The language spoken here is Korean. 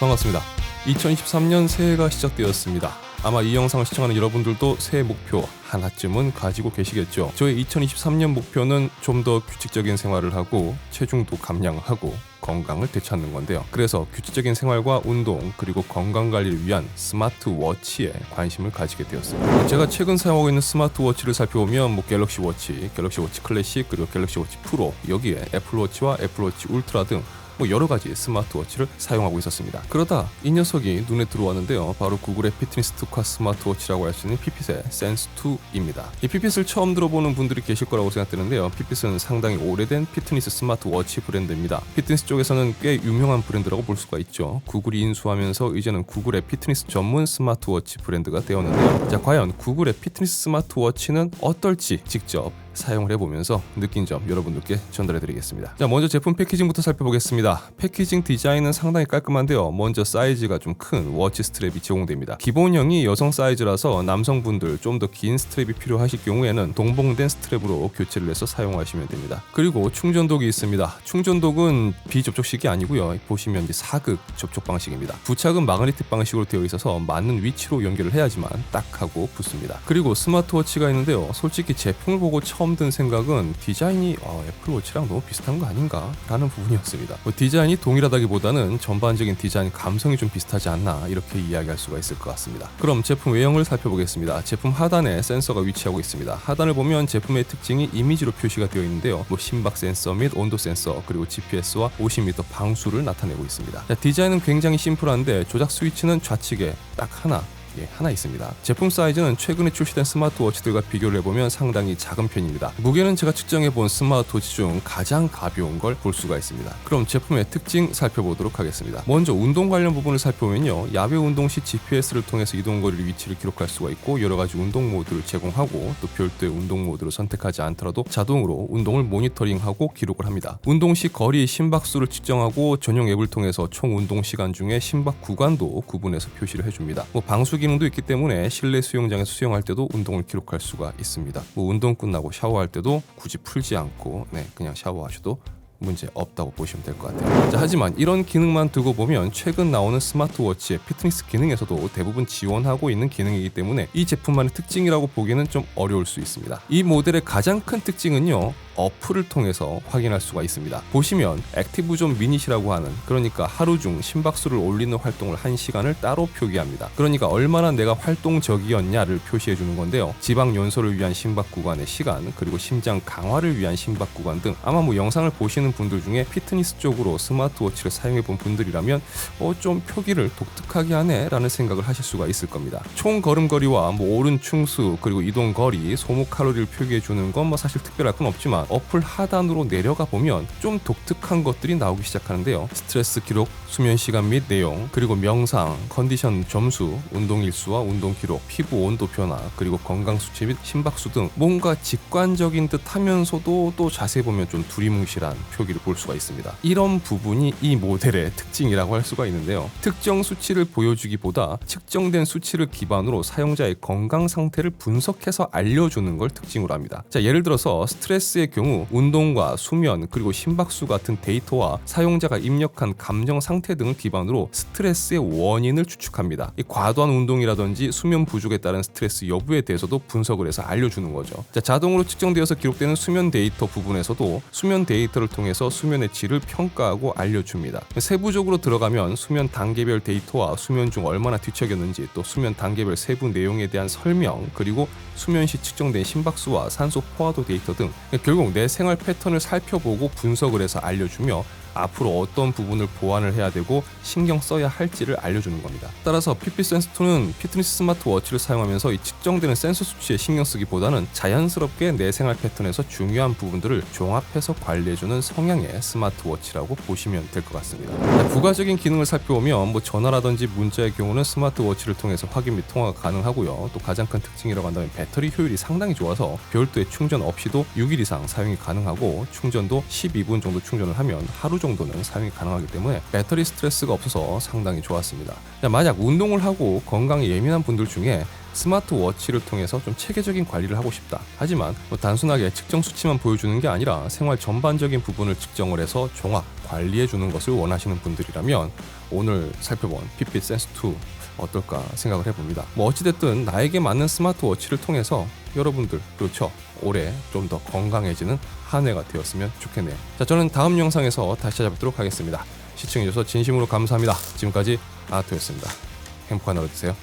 반갑습니다. 2023년 새해가 시작되었습니다. 아마 이 영상을 시청하는 여러분들도 새해 목표 하나쯤은 가지고 계시겠죠. 저의 2023년 목표는 좀 더 규칙적인 생활을 하고 체중도 감량을 하고 건강을 되찾는 건데요. 그래서 규칙적인 생활과 운동 그리고 건강 관리를 위한 스마트워치에 관심을 가지게 되었습니다. 제가 최근 사용하고 있는 스마트워치를 살펴보면 뭐 갤럭시 워치, 갤럭시 워치 클래식 그리고 갤럭시 워치 프로 여기에 애플워치와 애플워치 울트라 등 뭐 여러 가지 스마트워치를 사용하고 있었습니다. 그러다 이 녀석이 눈에 들어왔는데요. 바로 구글의 피트니스 특화 스마트워치라고 할 수 있는 피핏의 센스2입니다. 이 피핏을 처음 들어보는 분들이 계실 거라고 생각되는데요. 피핏은 상당히 오래된 피트니스 스마트워치 브랜드입니다. 피트니스 쪽에서는 꽤 유명한 브랜드라고 볼 수가 있죠. 구글이 인수하면서 이제는 구글의 피트니스 전문 스마트워치 브랜드가 되었는데요. 자, 과연 구글의 피트니스 스마트워치는 어떨지 직접 사용을 해보면서 느낀 점 여러분들께 전달해드리겠습니다. 자, 먼저 제품 패키징부터 살펴보겠습니다. 패키징 디자인은 상당히 깔끔한데요. 먼저 사이즈가 좀 큰 워치 스트랩이 제공됩니다. 기본형이 여성 사이즈라서 남성분들 좀 더 긴 스트랩이 필요하실 경우에는 동봉된 스트랩으로 교체를 해서 사용하시면 됩니다. 그리고 충전독이 있습니다. 충전독은 비접촉식이 아니고요. 보시면 이제 사극 접촉 방식입니다. 부착은 마그네틱 방식으로 되어 있어서 맞는 위치로 연결을 해야지만 딱 하고 붙습니다. 그리고 스마트워치가 있는데요. 솔직히 제품을 보고 처음 든 생각은 디자인이 어, 애플워치랑 너무 비슷한 거 아닌가 라는 부분이었습니다. 뭐 디자인이 동일하다기보다는 전반적인 디자인 감성이 좀 비슷하지 않나 이렇게 이야기할 수가 있을 것 같습니다. 그럼 제품 외형을 살펴보겠습니다. 제품 하단에 센서가 위치하고 있습니다. 하단을 보면 제품의 특징이 이미지로 표시가 되어 있는데요. 뭐 심박 센서 및 온도 센서 그리고 GPS와 50m 방수를 나타내고 있습니다. 자, 디자인은 굉장히 심플한데 조작 스위치는 좌측에 딱 하나 예, 하나 있습니다. 제품 사이즈는 최근에 출시된 스마트워치들과 비교를 해보면 상당히 작은 편입니다. 무게는 제가 측정해본 스마트워치 중 가장 가벼운 걸 볼 수가 있습니다. 그럼 제품의 특징 살펴보도록 하겠습니다. 먼저 운동 관련 부분을 살펴보면요. 야외 운동 시 GPS를 통해서 이동 거리를 위치를 기록할 수가 있고 여러 가지 운동 모드를 제공하고 또 별도의 운동 모드를 선택하지 않더라도 자동으로 운동을 모니터링하고 기록을 합니다. 운동 시 거리 심박수를 측정하고 전용 앱을 통해서 총 운동 시간 중에 심박 구간도 구분해서 표시를 해줍니다. 뭐 방수 기능도 있기 때문에 실내 수영장에서 수영할 때도 운동을 기록할 수가 있습니다. 뭐 운동 끝나고 샤워할 때도 굳이 풀지 않고 네, 그냥 샤워하셔도 문제 없다고 보시면 될 것 같아요. 자, 하지만 이런 기능만 두고 보면 최근 나오는 스마트워치의 피트니스 기능에서도 대부분 지원하고 있는 기능이기 때문에 이 제품만의 특징이라고 보기는 좀 어려울 수 있습니다. 이 모델의 가장 큰 특징은요. 어플을 통해서 확인할 수가 있습니다. 보시면 액티브존 미닛이라고 하는 그러니까 하루 중 심박수를 올리는 활동을 한 시간을 따로 표기합니다. 그러니까 얼마나 내가 활동적이었냐를 표시해 주는 건데요. 지방 연소를 위한 심박 구간의 시간 그리고 심장 강화를 위한 심박 구간 등 아마 뭐 영상을 보시는 분들 중에 피트니스 쪽으로 스마트워치를 사용해 본 분들이라면 어 좀 표기를 독특하게 하네라는 생각을 하실 수가 있을 겁니다. 총 걸음거리와 뭐 오른 충수 그리고 이동 거리, 소모 칼로리를 표기해 주는 건 뭐 사실 특별할 건 없지만 어플 하단으로 내려가 보면 좀 독특한 것들이 나오기 시작하는데요. 스트레스 기록, 수면 시간 및 내용, 그리고 명상, 컨디션 점수, 운동 일수와 운동 기록, 피부 온도 변화, 그리고 건강 수치 및 심박수 등 뭔가 직관적인 듯 하면서도 또 자세히 보면 좀 두리뭉실한 표기를 볼 수가 있습니다. 이런 부분이 이 모델의 특징이라고 할 수가 있는데요. 특정 수치를 보여주기보다 측정된 수치를 기반으로 사용자의 건강 상태를 분석해서 알려주는 걸 특징으로 합니다. 자, 예를 들어서 스트레스의 경우 운동과 수면 그리고 심박수 같은 데이터와 사용자가 입력한 감정 상태 등을 기반으로 스트레스의 원인을 추측합니다. 이 과도한 운동이라든지 수면 부족에 따른 스트레스 여부에 대해서도 분석을 해서 알려주는 거죠. 자, 자동으로 측정되어서 기록되는 수면 데이터 부분에서도 수면 데이터를 통해서 수면의 질을 평가하고 알려줍니다. 세부적으로 들어가면 수면 단계별 데이터와 수면 중 얼마나 뒤척였는지 또 수면 단계별 세부 내용에 대한 설명 그리고 수면 시 측정된 심박수와 산소 포화도 데이터 등 결국 내 생활 패턴을 살펴보고 분석을 해서 알려주며 앞으로 어떤 부분을 보완을 해야 되고 신경 써야 할지를 알려주는 겁니다. 따라서 PP센스2는 피트니스 스마트워치를 사용하면서 이 측정되는 센서 수치에 신경 쓰기보다는 자연스럽게 내 생활 패턴에서 중요한 부분들을 종합해서 관리해주는 성향의 스마트워치라고 보시면 될 것 같습니다. 부가적인 기능을 살펴보면 뭐 전화라든지 문자의 경우는 스마트워치를 통해서 확인 및 통화가 가능하고요. 또 가장 큰 특징이라고 한다면 배터리 효율이 상당히 좋아서 별도의 충전 없이도 6일 이상 사용이 가능하고 충전도 12분 정도 충전을 하면 하루 정도는 사용이 가능하기 때문에 배터리 스트레스가 없어서 상당히 좋았습니다. 자, 만약 운동을 하고 건강에 예민한 분들 중에 스마트워치를 통해서 좀 체계적인 관리를 하고 싶다. 하지만 뭐 단순하게 측정 수치만 보여주는 게 아니라 생활 전반적인 부분을 측정을 해서 종합 관리해 주는 것을 원하시는 분들이라면 오늘 살펴본 핏빛 센스 2 어떨까 생각을 해봅니다. 뭐 어찌됐든 나에게 맞는 스마트워치를 통해서 여러분들 그렇죠 올해 좀 더 건강해지는 한 해가 되었으면 좋겠네요. 자 저는 다음 영상에서 다시 찾아뵙도록 하겠습니다. 시청해주셔서 진심으로 감사합니다. 지금까지 아토였습니다. 행복한 하루 되세요.